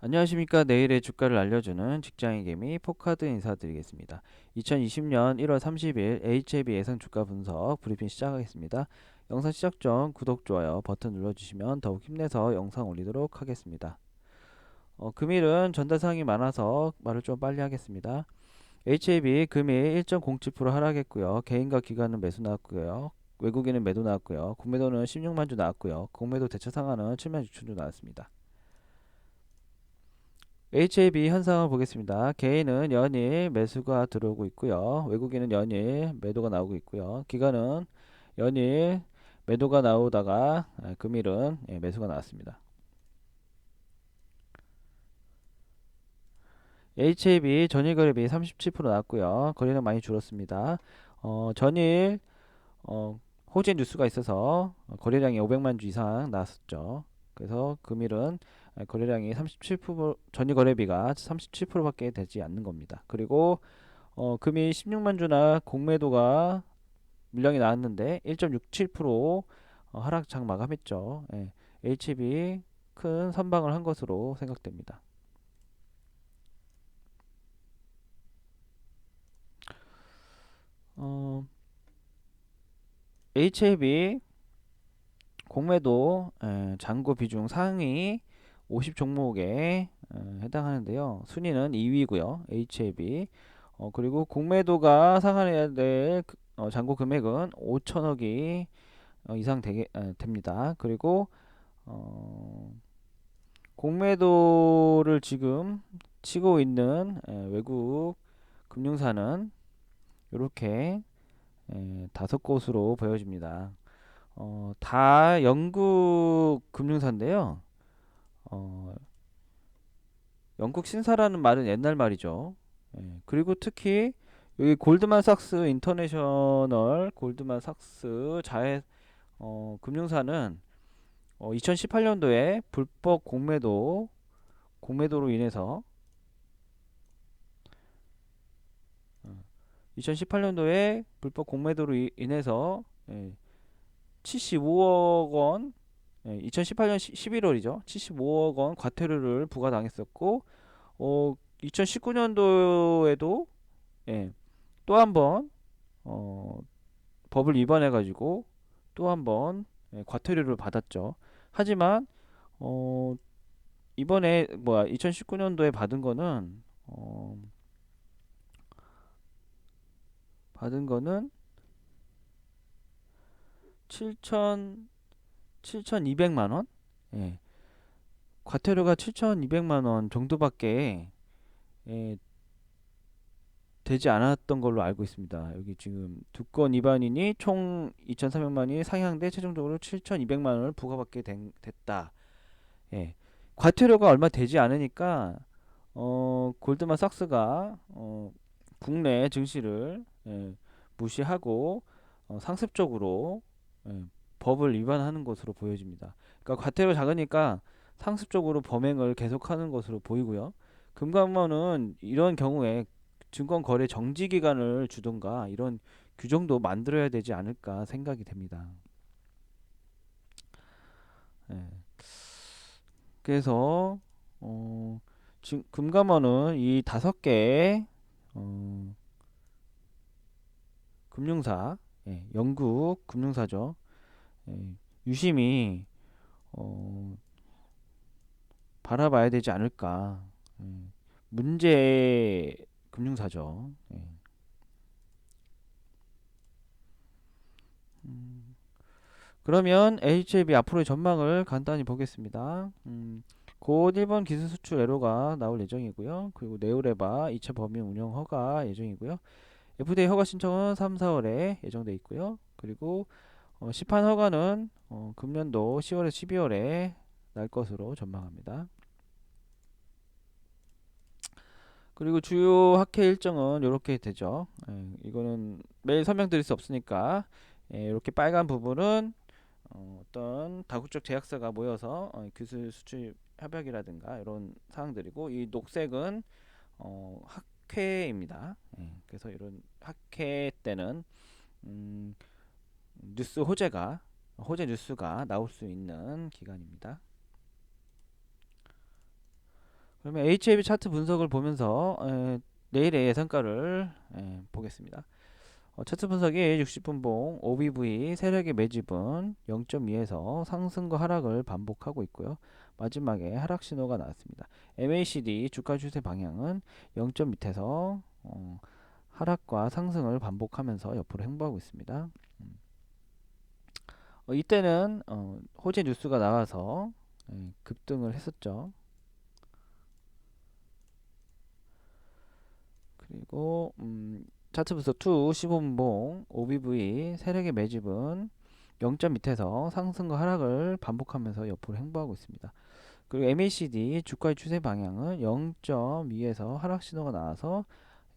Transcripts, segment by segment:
안녕하십니까. 내일의 주가를 알려주는 직장인 개미 포카드 인사드리겠습니다. 2020년 1월 30일 HAB 예상 주가 분석 브리핑 시작하겠습니다. 영상 시작 전 구독, 좋아요 버튼 눌러주시면 더욱 힘내서 영상 올리도록 하겠습니다. 어, 금일은 전달사항이 많아서 말을 좀 빨리 하겠습니다. HAB 금일 1.07% 하락했고요. 개인과 기관은 매수 나왔고요. 외국인은 매도 나왔고요. 국매도는 16만 주 나왔고요. 공매도 대처 상한은 7만 6천 주 나왔습니다. HAB 현상을 보겠습니다. 개인은 연일 매수가 들어오고 있고요. 외국인은 연일 매도가 나오고 있고요. 기관은 연일 매도가 나오다가 아, 금일은 예, 매수가 나왔습니다. HAB 전일 거래 비 37% 나왔고요. 거래량 많이 줄었습니다. 어, 전일 어, 호재 뉴스가 있어서 거래량이 500만 주 이상 나왔었죠. 그래서 금일은 거래량이 37% 전일 거래비가 37%밖에 되지 않는 겁니다. 그리고 어, 금일 16만 주나 공매도가 물량이 나왔는데 1.67% 어, 하락장 마감했죠. 예, HB 큰 선방을 한 것으로 생각됩니다. 어, HAB 공매도 에, 잔고 비중 상위 50 종목에 에, 해당하는데요. 순위는 2위고요. HAB 어, 그리고 공매도가 상환해야 될 그, 어, 잔고 금액은 5천억이 어, 이상 되게 에, 됩니다. 그리고 어, 공매도를 지금 치고 있는 에, 외국 금융사는 이렇게 다섯 곳으로 보여집니다. 어, 다 영국 금융사인데요. 어, 영국 신사라는 말은 옛날 말이죠. 예, 그리고 특히 여기 골드만삭스 인터내셔널 골드만삭스 자회 어, 금융사는 어, 2018년도에 불법 공매도 공매도로 인해서 2018년도에 불법 공매도로 인해서 예, 75억 원, 2018년 11월이죠. 75억 원 과태료를 부과당했었고, 어, 2019년도에도 예, 또 한번 어, 법을 위반해 가지고 또 한번 예, 과태료를 받았죠. 하지만 어, 이번에 뭐야 2019년도에 받은 거는 어, 받은 거는 7천 7,200만 원? 예. 과태료가 7,200만 원 정도밖에 예, 되지 않았던 걸로 알고 있습니다. 여기 지금 두 건 위반인이 총 2,300만이 상향돼 최종적으로 7,200만 원을 부과받게 된, 됐다. 예. 과태료가 얼마 되지 않으니까 어, 골드만삭스가 어, 국내 증시를 예, 무시하고 어, 상습적으로 예, 법을 위반하는 것으로 보여집니다. 그러니까 과태료 작으니까 상습적으로 범행을 계속하는 것으로 보이고요. 금감원은 이런 경우에 증권 거래 정지 기간을 주던가 이런 규정도 만들어야 되지 않을까 생각이 됩니다. 예. 그래서 어, 지금 금감원은 이 다섯 개의 어, 금융사, 예, 영국 금융사죠. 예, 유심히 어, 바라봐야 되지 않을까. 예, 문제 금융사죠. 예. 음, 그러면 HLB 앞으로의 전망을 간단히 보겠습니다. 음, 곧 일본 기술 수출 애로가 나올 예정이고요. 그리고 네오레바 2차 범위 운영 허가 예정이고요. FDA 허가 신청은 3, 4월에 예정돼 있고요. 그리고 어, 시판 허가는 어, 금년도 10월에 12월에 날 것으로 전망합니다. 그리고 주요 학회 일정은 이렇게 되죠. 예, 이거는 매일 설명드릴 수 없으니까 예, 이렇게 빨간 부분은 어, 떤 다국적 제약사가 모여서 어, 기술 수출 협약이라든가 이런 사항들이고 이 녹색은 어, 학회입니다. 예, 그래서 이런 학회 때는 음, 뉴스 호재가 호재 뉴스가 나올 수 있는 기간입니다. 그러면 HAB 차트 분석을 보면서 에, 내일의 예상가를 에, 보겠습니다. 어, 차트 분석이 60분봉 OBV 세력의 매집은 0.2에서 상승과 하락을 반복하고 있고요. 마지막에 하락 신호가 나왔습니다. MACD 주가 추세 방향은 0점 밑에서 어, 하락과 상승을 반복하면서 옆으로 행보하고 있습니다. 음. 어, 이때는 어, 호재 뉴스가 나와서 예, 급등을 했었죠. 그리고 음, 차트 분석 2 15분봉 OBV 세력의 매집은 0점 밑에서 상승과 하락을 반복하면서 옆으로 행보하고 있습니다. 그리고 MACD 주가의 추세 방향은 0점 위에서 하락 신호가 나와서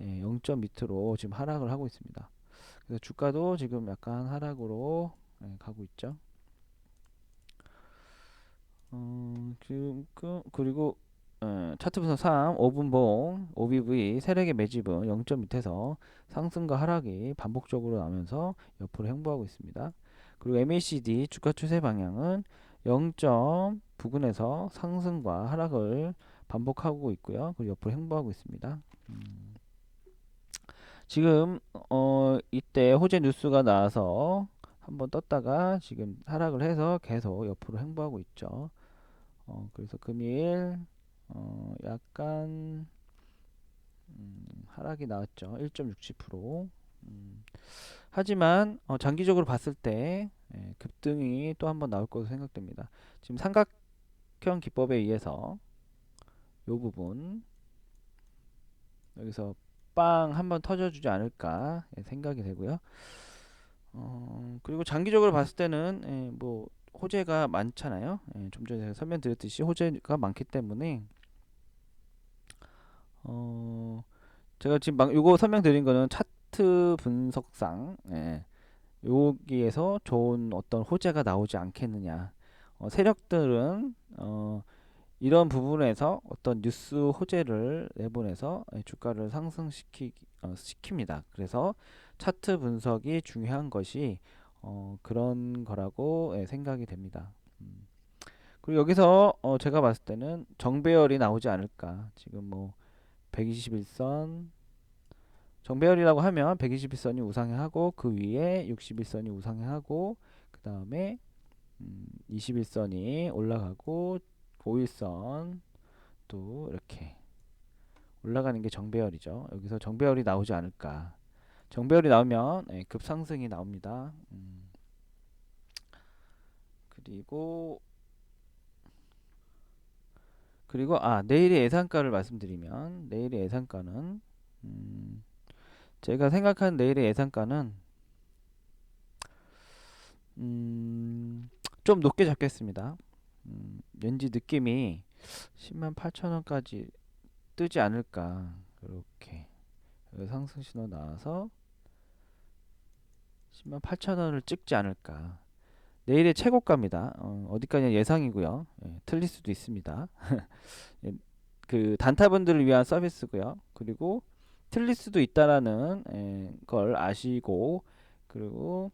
예, 0점 밑으로 지금 하락을 하고 있습니다. 그래서 주가도 지금 약간 하락으로 예, 가고 있죠. 음, 지금 그, 그리고 어, 차트 분석 3 5분봉 OBV 세력의 매집은 0점 밑에서 상승과 하락이 반복적으로 나면서 옆으로 행보하고 있습니다. 그리고 MACD 주가 추세 방향은 0점 부근에서 상승과 하락을 반복하고 있고요. 그리고 옆으로 행보하고 있습니다. 음. 지금 어 이때 호재 뉴스가 나와서 한번 떴다가 지금 하락을 해서 계속 옆으로 행보하고 있죠. 어 그래서 금일 어 약간 음, 하락이 나왔죠. 1.67%. 음, 하지만 어, 장기적으로 봤을 때 예, 급등이 또 한번 나올 것으로 생각됩니다. 지금 삼각형 기법에 의해서 이 부분 여기서 빵 한번 터져주지 않을까 예, 생각이 되고요. 어, 그리고 장기적으로 봤을 때는 예, 뭐 호재가 많잖아요. 예, 좀 전에 설명드렸듯이 호재가 많기 때문에 어, 제가 지금 막 요거 설명드린 거는 차트 분석상 예, 여기에서 좋은 어떤 호재가 나오지 않겠느냐. 어, 세력들은 어, 이런 부분에서 어떤 뉴스 호재를 내보내서 예, 주가를 상승시키 어, 시킵니다. 그래서 차트 분석이 중요한 것이 어, 그런 거라고 예, 생각이 됩니다. 음. 그리고 여기서 어, 제가 봤을 때는 정배열이 나오지 않을까. 지금 뭐 121선 정배열이라고 하면 121선이 우상향하고 그 위에 61선이 우상향하고 그 다음에 음, 21선이 올라가고 5일선 또 이렇게 올라가는 게 정배열이죠. 여기서 정배열이 나오지 않을까. 정배열이 나오면 예, 급상승이 나옵니다. 음. 그리고 그리고 아 내일의 예상가를 말씀드리면 내일의 예상가는 음, 제가 생각하는 내일의 예상가는 음, 좀 높게 잡겠습니다. 음, 왠지 느낌이 10만 8천 원까지 뜨지 않을까 이렇게 상승 신호 나와서 10만 8천 원을 찍지 않을까 내일의 최고가입니다. 어, 디까지 예상이고요. 예, 틀릴 수도 있습니다. 예, 그 단타분들을 위한 서비스고요. 그리고 틀릴 수도 있다라는 예, 걸 아시고 그리고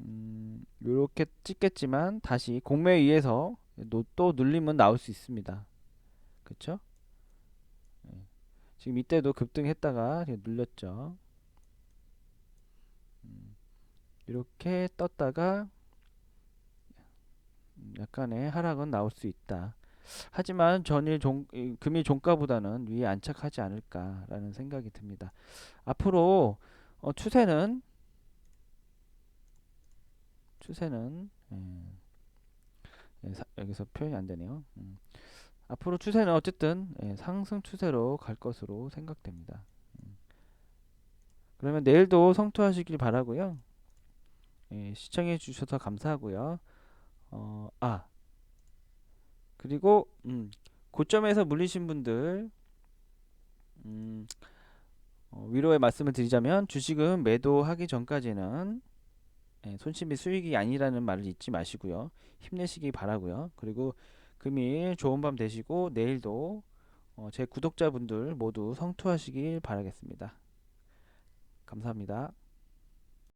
음, 이렇게 찍겠지만 다시 공매에 의해서 또 눌림은 나올 수 있습니다. 그쵸? 예. 지금 이때도 급등했다가 눌렸죠. 이렇게 떴다가 약간의 하락은 나올 수 있다. 하지만 전일 종, 금일 종가보다는 위에 안착하지 않을까라는 생각이 듭니다. 앞으로 어, 추세는 추세는 예, 예, 사, 여기서 표현이 안 되네요. 음. 앞으로 추세는 어쨌든 예, 상승 추세로 갈 것으로 생각됩니다. 음. 그러면 내일도 성투하시길 바라고요. 예, 시청해 주셔서 감사하고요. 어, 아 그리고 음, 고점에서 물리신 분들 음, 어, 위로의 말씀을 드리자면 주식은 매도하기 전까지는 예, 손실 및 수익이 아니라는 말을 잊지 마시고요. 힘내시기 바라고요. 그리고 금일 좋은 밤 되시고 내일도 어, 제 구독자분들 모두 성투하시길 바라겠습니다. 감사합니다.